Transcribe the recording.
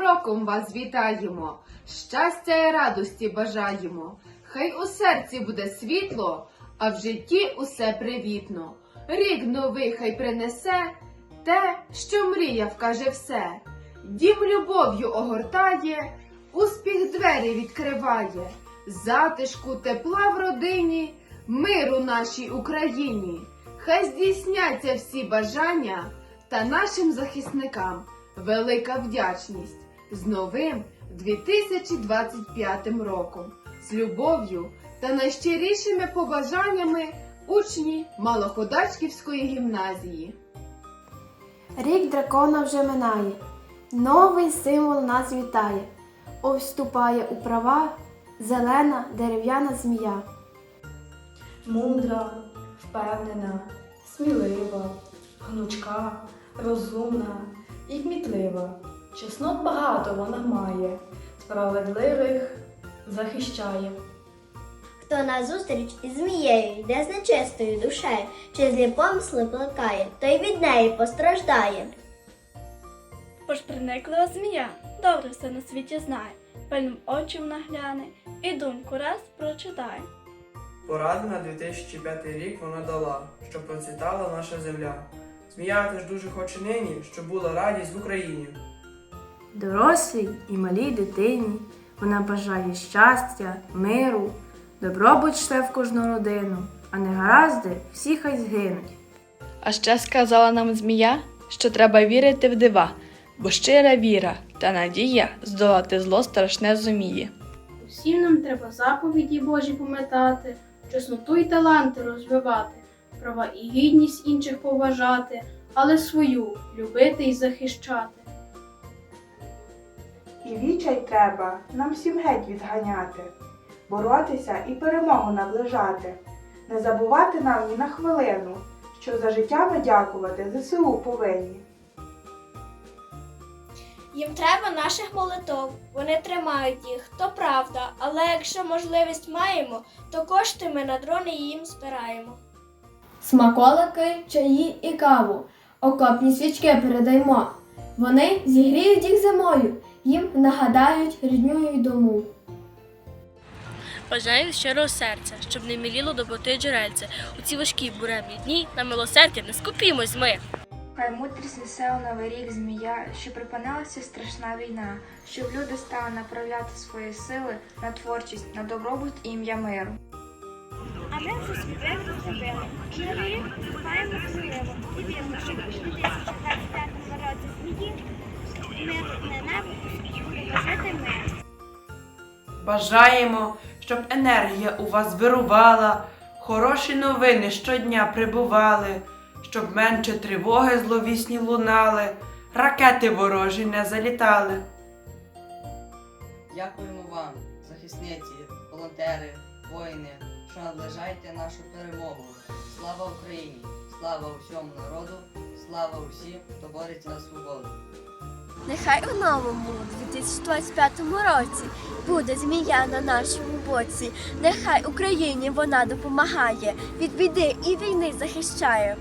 роком вас вітаємо, щастя і радості бажаємо. Хай у серці буде світло, а в житті усе привітно. Рік новий хай принесе те, що мрія вкаже все. Дім любов'ю огортає, успіх двері відкриває, затишку тепла в родині, миру нашій Україні. Хай здійсняться всі бажання та нашим захисникам велика вдячність з новим 2025 роком, з любов'ю та найщирішими побажаннями учні Малоходачківської гімназії. Рік дракона вже минає, новий символ нас вітає. Ось вступає у права зелена дерев'яна змія. Мудра, впевнена, смілива, гнучка, розумна і кмітлива. Чеснот багато вона має, справедливих захищає. Хто назустріч із змією йде з нечистою душею, чи злі помисли плекає, той від неї постраждає. Бо ж приниклива змія, добре все на світі знає, пильним очим нагляне і думку раз прочитає. Пораду на 2005 рік вона дала, щоб процвітала наша земля. Змія теж дуже хоче нині, щоб була радість в Україні. Дорослій і малій дитині вона бажає щастя, миру, добробут шле в кожну родину, а негаразди всі хай згинуть. А ще сказала нам змія, що треба вірити в дива, бо щира віра та надія здолати зло страшне зуміє. Усім нам треба заповіді Божі пам'ятати, чесноту й таланти розвивати, права і гідність інших поважати, але свою любити і захищати. І відчай треба нам всім геть відганяти, боротися і перемогу наближати, не забувати нам ні на хвилину, що за життя ми дякувати ЗСУ повинні. Їм треба наших молитов, вони тримають їх, то правда, але якщо можливість маємо, то кошти ми на дрони їм збираємо. Смаколики, чаї і каву. Окопні свічки передаймо. Вони зігріють їх зимою, їм нагадають рідню й дому. Бажаю щирого серця, щоб не міліло доброти джерельце. У ці важкі буремні дні на милосердя не скупімось ми. Хай мудрість несе у новий рік змія, що припинилася страшна війна, щоб люди стали направляти свої сили на творчість, на добробут і ім'я миру. Вже свій зробили. І новий рік маємо сміливо. І вірно, що в 2025 році змії мирне небо жити мир. Бажаємо, щоб енергія у вас вирувала, хороші новини щодня прибували, щоб менше тривоги зловісні лунали, ракети ворожі не залітали. Дякуємо вам, захисниці, волонтери, воїни, що наближаєте нашу перемогу. Слава Україні! Слава усьому народу! Слава усім, хто бореться на свободу! Нехай у новому 2025 році буде змія на нашому боці. Нехай Україні вона допомагає, від біди і війни захищає.